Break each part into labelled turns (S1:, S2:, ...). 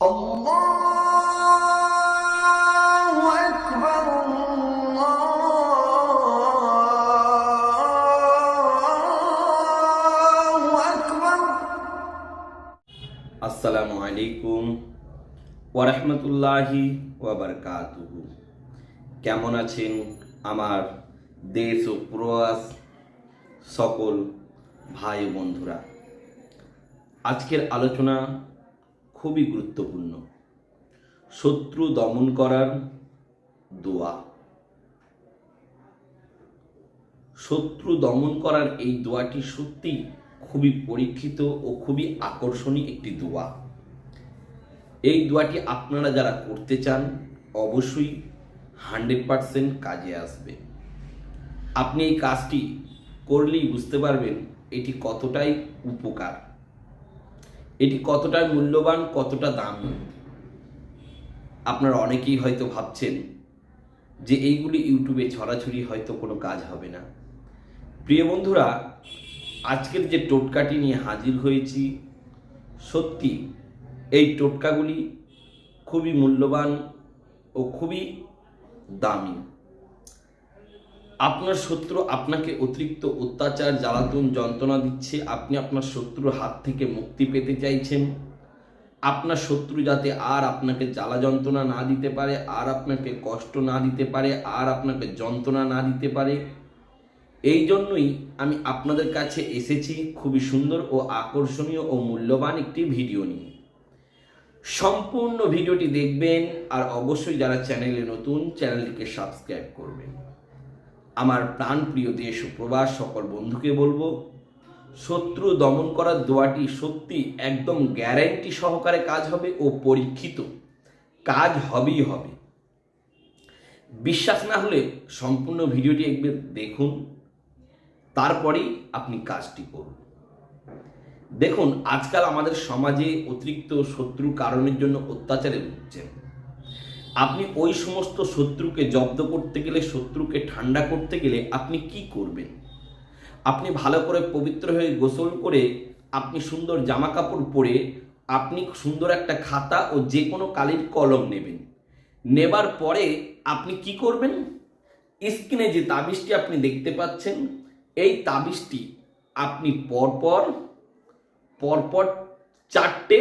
S1: আসসালামু আলাইকুম ওরহমতুল্লাহি ওয়াবারকাতুহু কেমন আছেন আমার দেশ ও প্রয়াস সকল ভাই বন্ধুরা? আজকের আলোচনা খুবই গুরুত্বপূর্ণ। শত্রু দমন করার দোয়া। শত্রু দমন করার এই দোয়াটি সত্যি খুবই পরীক্ষিত ও খুবই আকর্ষণীয় একটি দোয়া। এই দোয়াটি আপনারা যারা করতে চান, অবশ্যই হান্ড্রেড পারসেন্ট কাজে আসবে। আপনি এই কাজটি করলেই বুঝতে পারবেন এটি কতটাই উপকার। এটি কতটা মূল্যবান, কতটা দামি? আপনারা অনেকেই হয়তো ভাবছেন যে এইগুলি ইউটিউবে ছড়াছড়ি হয়তো কোনো কাজ হবে না। প্রিয় বন্ধুরা, আজকের যে টোটকাটি নিয়ে হাজির হয়েছি, সত্যি এই টোটকাগুলি খুবই মূল্যবান ও খুবই দামি। আপনার শত্রু আপনাকে অতিরিক্ত অত্যাচার, জ্বালাতন যন্ত্রণা দিচ্ছে। আপনি আপনার শত্রুর হাত থেকে মুক্তি পেতে চাইছেন। আপনার শত্রু যাতে আর আপনাকে জ্বালা যন্ত্রণা না দিতে পারে, আর আপনাকে কষ্ট না দিতে পারে, আর আপনাকে যন্ত্রণা না দিতে পারে। এই জন্যই আমি আপনাদের কাছে এসেছি খুবই সুন্দর ও আকর্ষণীয় ও মূল্যবান একটি ভিডিও নিয়ে। সম্পূর্ণ ভিডিওটি দেখবেন আর অবশ্যই যারা চ্যানেলে নতুন, চ্যানেলটিকে সাবস্ক্রাইব করবেন। আমার প্রাণপ্রিয় দেশ ও প্রবাস সকল বন্ধুকে বলব, শত্রু দমন করার দোয়াটি সত্যি একদম গ্যারান্টি সহকারে কাজ হবে ও পরীক্ষিত। কাজ হবেই হবে। বিশ্বাস না হলে সম্পূর্ণ ভিডিওটি একবার দেখুন, তারপরেই আপনি কাজটি করুন। দেখুন, আজকাল আমাদের সমাজে অতিরিক্ত শত্রু কারণের জন্য অত্যাচারে ভুগছেন আপনি ওই সমস্ত শত্রুকে জব্দ করতে গেলে, শত্রুকে ঠান্ডা করতে গেলে আপনি কি করবেন? আপনি ভালো করে পবিত্র হয়ে গোসল করে, আপনি সুন্দর জামা কাপড় পরে, আপনি সুন্দর একটা খাতা ও যে কোনো কালির কলম নেবেন। নেবার পরে আপনি কি করবেন? স্ক্রিনে যে তাবিজটি আপনি দেখতে পাচ্ছেন, এই তাবিজটি আপনি পরপর পরপর চারটে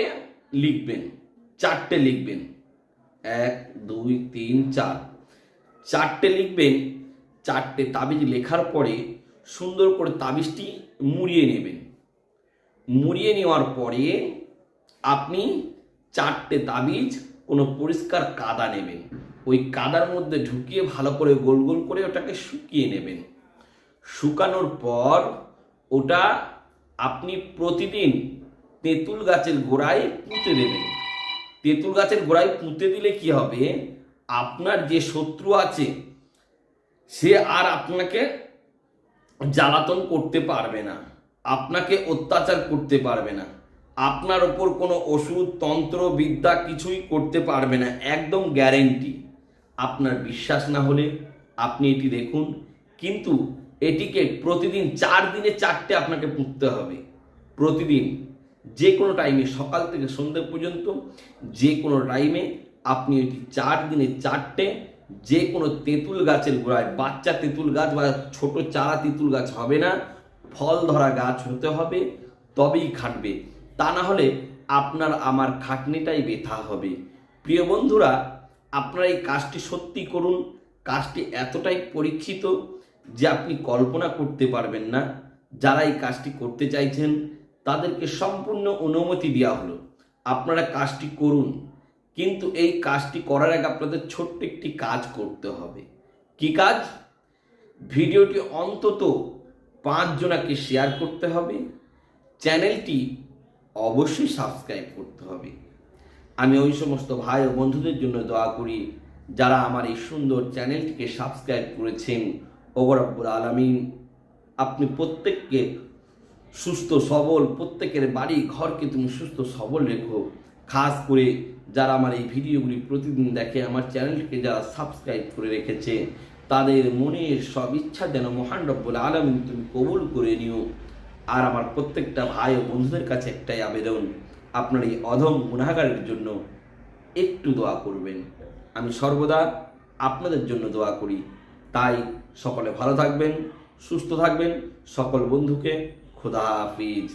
S1: লিখবেন চারটে লিখবেন। এক, দুই, তিন, চার। চারটে লিখবেন, চারটে তাবিজ লেখার পরে সুন্দর করে তাবিজটি মুড়িয়ে নেবেন। মুড়িয়ে নেওয়ার পরে আপনি চারটে তাবিজ কোনো পরিষ্কার কাদা নেবেন। ওই কাদার মধ্যে ঢুকিয়ে ভালো করে গোল গোল করে ওটাকে শুকিয়ে নেবেন। শুকানোর পর ওটা আপনি প্রতিদিন তেঁতুল গাছের গোড়ায় পুঁতে দেবেন। তেঁতুল গাছের গোড়ায় পুঁতে দিলে কি হবে? আপনার যে শত্রু আছে, সে আর আপনাকে জ্বালাতন করতে পারবে না, আপনাকে অত্যাচার করতে পারবে না, আপনার ওপর কোনো ওষুধ, তন্ত্র, বিদ্যা কিছুই করতে পারবে না, একদম গ্যারেন্টি আপনার বিশ্বাস না হলে আপনি এটি দেখুন, কিন্তু এটিকে প্রতিদিন চার দিনে চারটে আপনাকে পুঁততে হবে। প্রতিদিন যে কোনো টাইমে সকাল থেকে সন্ধ্যে পর্যন্ত, যে কোনো টাইমে আপনি এটি চার দিনে চারটে যে কোনো তেঁতুল গাছের গোড়ায়, বাচ্চা তেঁতুল গাছ বা ছোট চারা তেঁতুল গাছ হবে না, ফল ধরা গাছ হতে হবে, তবেই খাটবে। তা না হলে আপনার আমার খাটনিটাই বেথা হবে। প্রিয় বন্ধুরা, আপনারা এই কাজটি সত্যি করুন, কাজটি এতটাই পরীক্ষিত যে আপনি কল্পনা করতে পারবেন না। যারা এই কাজটি করতে চাইছেন তাদেরকে সম্পূর্ণ অনুমতি দেওয়া হলো। আপনারা কাজটি করুন, কিন্তু এই কাজটি করার আগে আপনাদের ছোট্ট একটি কাজ করতে হবে। কি কাজ? ভিডিওটি অন্তত পাঁচজনাকে শেয়ার করতে হবে, চ্যানেলটি অবশ্যই সাবস্ক্রাইব করতে হবে। আমি ওই সমস্ত ভাই ও বন্ধুদের জন্য দোয়া করি, যারা আমার এই সুন্দর চ্যানেলটিকে সাবস্ক্রাইব করেছেন। ওগরব্বুর আলমিন, আপনি প্রত্যেককে সুস্থ, সবল, প্রত্যেকের বাড়ি, ঘরকে তুমি সুস্থ, সবল রেখো। খাস করে যারা আমার এই ভিডিওগুলি প্রতিদিন দেখে, আমার চ্যানেলকে যারা সাবস্ক্রাইব করে রেখেছে, তাদের মনের সব ইচ্ছা যেন মহান রব্বুল আলমিন তুমি কবুল করে নিও। আর আমার প্রত্যেকটা ভাই ও বন্ধুদের কাছে একটাই আবেদন, আপনার এই অধম গুণাগারের জন্য একটু দোয়া করবেন। আমি সর্বদা আপনাদের জন্য দোয়া করি। তাই সকলে ভালো থাকবেন, সুস্থ থাকবেন, সকল বন্ধুকে David,